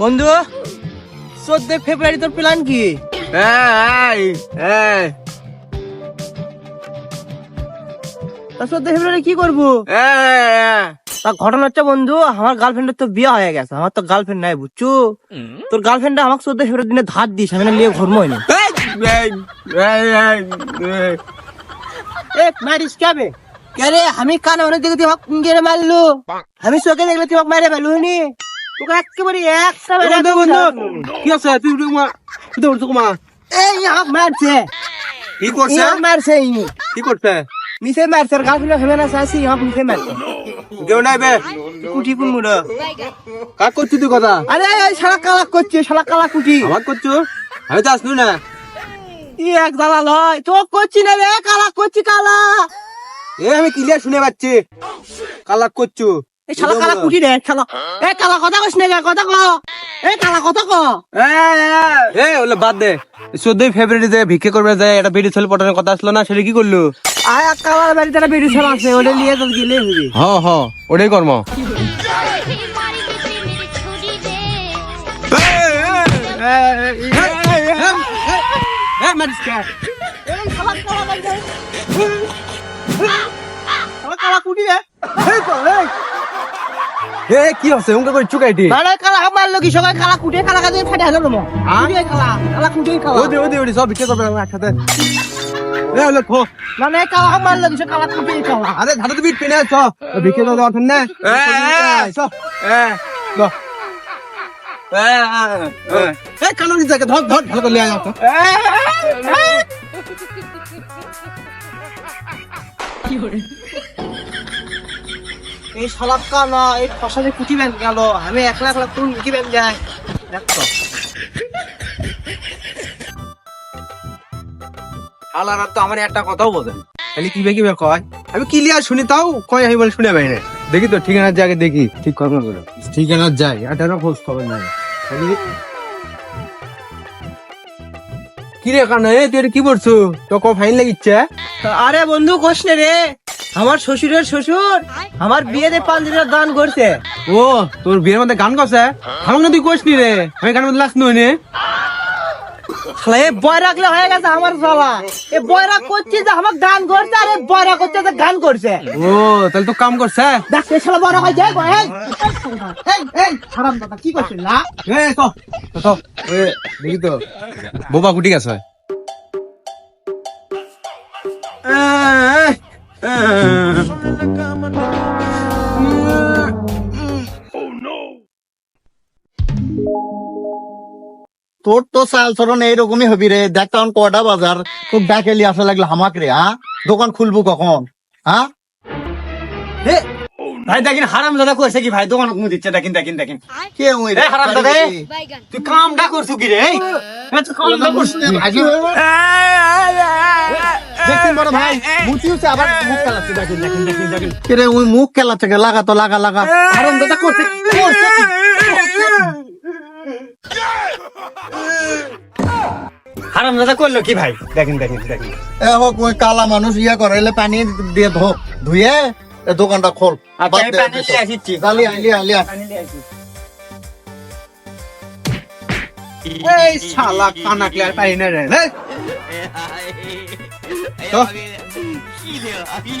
বন্ধু চোদ্দ ফেব্রুয়ারি তোর প্ল্যান কি? তা চোদ্দ ফেব্রুয়ারি কি করব? তা ঘটনা হচ্ছে বন্ধু আমার গার্লফ্রেন্ডের তো বিয়ে হয়ে গেছে আমার তো গার্লফ্রেন্ড নাই বুঝছ? তোর গার্লফ্রেন্ডটা আমাকে চোদ্দ ফেব্রুয়ারি দিনে ধার দিস আমি না নিয়ে ঘুরবো না এ মারিস কাবে? কে আমি কানে অনেক দেখে গেড়ে মারলো। আমি চোখে দেখলে তুই আমাকে মারে ফেলু নি তোকে একেবারে একটা বন্ধু বন্ধু কি আছে? তুই উঠে মা তুই উঠে মা এই আমাকে মারছে। কি করছে? মারছে ইনি। কি করছে? মারছে আর না চাইছি মারছে। কেউ নাই বে। কুটি কোন মুড়ো? কাক করছিস তুই কথা? আরে এই শালা কালা করছে শালা কালা কুটি। আমার করছ? আমি তো আসলু না। ই এক তো করছি না রে কালা করছি কালা এ আমি ক্লিয়ার শুনে পাচ্ছি। কালাক করছ। এই শালা কালা কুটি রে শালা। এ কালা কথা কইছ না কথা ক এ কালা কথা ক এ ওলে বাদ দে। চোদ্দই ফেব্রুয়ারি যে ভিক্ষে করবে যায় একটা বিড়ি ছেলে পটানোর কথা আসলো না সেটা কি করল? আয় কালার বাড়িতে একটা বেরি শালা আছে ওটা নিয়ে তো গেলে হবে। হ হ ওটাই কর্ম। কালা কুটি রে। এ কি হচ্ছে? উনকে কই চুকাইটি মানে কালা মারলো কি? সবাই কালা কুটি কালা কাজে ফাটে হাজার রমো কুটি কালা কালা কুটি কালা। ওদি ওদি ওদি সব ভিক্ষে করবে একসাথে। এ ওলে খো। মানে কালা মারলো কি? কালা কুটি কালা। আরে ধারে তো বিট পেনে আছ ভিক্ষে তো অর্থ না এ এ। কানো নিতে ধর ধর ভালো করে লিয়ে আয় তো এই কানা এই কুটি ব্যান গেল আমি একলা একলা কোন কুটি ব্যান যায়? দেখো। আলারা তো আমার একটা কথাও বোঝে খালি কি বেকি কয়? আমি ক্লিয়ার শুনি তাও কয় আমি বলে শুনে বাইরে দেখি তো ঠিকানার জায়গা দেখি ঠিক কর্ম করো ঠিকানার যাই আর খোঁজ খবর নাই। খালি কি রে কানা এ তুই কি করছ তো ক ফাইন লাগিচ্ছে? আরে বন্ধু কোশ নে রে। আমার শ্বশুরের শ্বশুর। আমার বিয়েতে পাঞ্জাবির গান করছে। ও তোর বিয়ের মধ্যে গান করছে? আমাকে না তুই নি রে? আমি গানের মধ্যে লাস নই বয় রাখলে হয়ে গেছে আমার শালা। এ বয়রা করছে যে আমার গান করছে আর বয়রা করছে যে গান করছে। ও তাহলে তো কাম করছে। দেখ শালা হয় যায় এই। এই এই হারাম দাদা কি করছিস না এ তো তো, তো এ দেখি তো। বোবা কুটি গেছে। তোর তো চাল চরণ এইরকমই হবি রে। দেখ তখন কটা বাজার? তোর ডাকেলি আসা লাগল হামাক রে হ্যাঁ দোকান খুলবো কখন হ্যাঁ ভাই দেখেন হারাম দাদা করছে কি ভাই? দোকান মুখ দিচ্ছে দেখেন দেখেন দেখেন। কে ওই এ হারাম দাদা তুই কামটা করছু কি রে এই? এ, তুই কামটা করছু কি? দেখছেন বড় ভাই মুচি হচ্ছে আবার মুখ খেলাচ্ছে দেখেন দেখেন দেখেন দেখেন। কে রে ওই মুখ খেলাচ্ছে কে? লাগা তো লাগা লাগা। হারাম দাদা করছে করছে কি? হারাম দাদা করল কি ভাই? দেখেন দেখেন দেখেন। এ হোক ওই কালা মানুষ ইয়া করে এলে পানি দিয়ে ধো ধুয়ে দোকানটা খোল আচ্ছা, এই শালা কানা ক্লিয়ার পাই না রে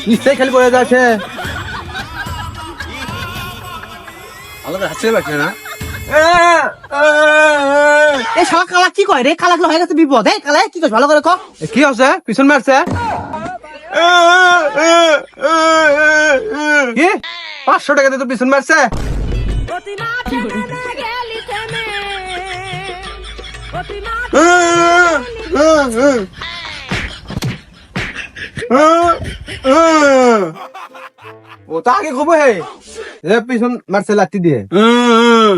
নিশ্চয়ই খালি পড়ে যাচ্ছে। আলাদা না? এই শালা কালা কি কয় রে? কালা হয়ে গেছে বিপদ। এই কালা কি কয় ভালো করে ক। কি হচ্ছে? পিছন মারছে? কি? পাঁচশো টাকা দিয়ে তো পিছন মারছে। ও তো আগে খবর হে এ পিছন মারছে লাঠি দিয়ে।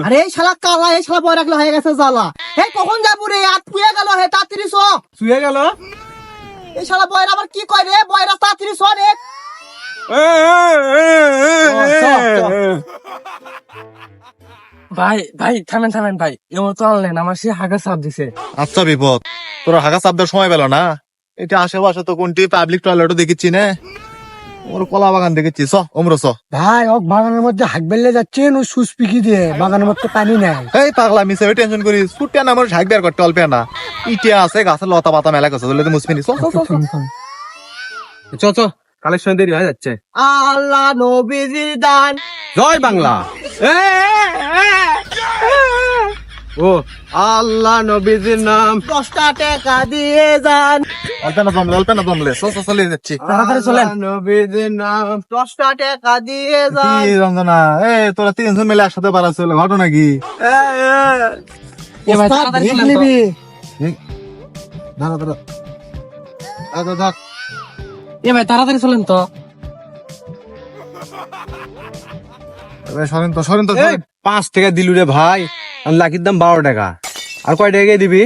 আরে শালা কালা এই শালা বয় রাখলে হয়ে গেছে জ্বালা। এই কখন যাব রে? আট পুয়ে গেল হে তাড়াতাড়ি চ শুয়ে গেল? এই শালা বয়রা আবার কি কয় রে? বয়রা তাড়াতাড়ি ভাই ভাই থামেন থামেন ভাই। এমন তো আনলেন আমার সে হাগা চাপ দিছে। আচ্ছা বিপদ। তোর হাগা চাপদের সময় পেল না? এটা আশেপাশে তো কোনটি পাবলিক টয়লেটও দেখিচ্ছি না? ওর কলা বাগান দেখেছি। চ ওমরো চ। ভাই ওক বাগানের মধ্যে হাক বেলে যাচ্ছেন ওই সুস পিকি দিয়ে। বাগানের মধ্যে পানি নাই। এই পাগলা মিছে টেনশন করি ছুটিয়া না আমার ঝাঁক বের করতে অল্পে না। ইটিয়া আছে গাছের লতা পাতা মেলা গেছে বলে তো মুসমিনি চ চ, কালেকশন দেরি হয়ে যাচ্ছে। আল্লাহ নবীজির দান। জয় বাংলা। ও। আল্লাহ নবীজির নাম। দশটা টাকা দিয়ে যান। না জমলে চ চ চলে যাচ্ছি। তাড়াতাড়ি চলেন। নবীজির নাম। দশটা টাকা দিয়ে যান। কি রঞ্জনা এ তোরা তিনজন মিলে একসাথে বাড়াচ্ছিল ঘটনা কি? এ ওস্তাদ, তাড়াতাড়ি দাঁড়া দাঁড়া আচ্ছা এ ভাই তাড়াতাড়ি চলেন তো সরেন তো সরেন তো এই, পাঁচ টাকা দিলু রে ভাই লাকির দাম বারো টাকা আর কয় টাকা দিবি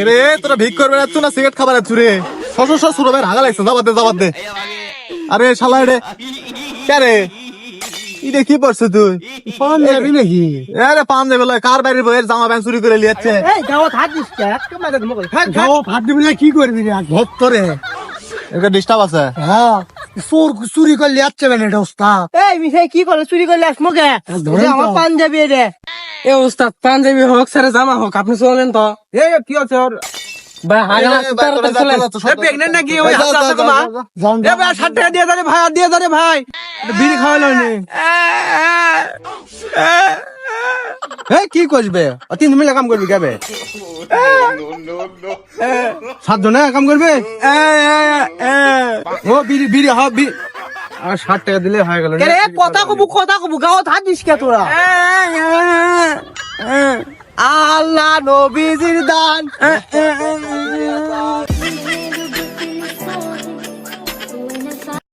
রে তোরা ভিক করবে যাচ্ছ না সিগারেট খাবার যাচ্ছ রে শ্বশুর শ্বশুর ভাই হাগা লাগছে যাবাদ দে আরে শালা রে কে রে কি পড়ছো তুই? পান যাবি নাকি? আরে পান দেবে লয়, কার বাড়ির বইয়ের জামা প্যান্ট চুরি করে লিয়াচ্ছে এই হাত তুমি গাও ফাট দিবি না কি করবি রে? ভক্তরে। এটা ডিস্টার্ব আছে? হ্যাঁ। চোর চুরি করলে মানে এটা ওস্তাদ এই মিঠাই কি করে চুরি করলে আসমো কে। আমার পাঞ্জাবি রে। এ ওস্তাদ পাঞ্জাবি হোক স্যার জামা হোক আপনি চলেন তো। এই কি আছে ওর? ভাই ভাই দিয়ে ভাই। বিড়ি খাওয়ালো নি? এ কি করবে? তিন মিলে কাম করবি কেবে? সাত জনে কাম করবে? ও বিড়ি বিড়ি হ বিড়ি আর ষাট টাকা দিলে হয়ে গেল কথা কবু কথা কবু হাত দিছ কে তোরা? আল্লাহ নবীজির দান।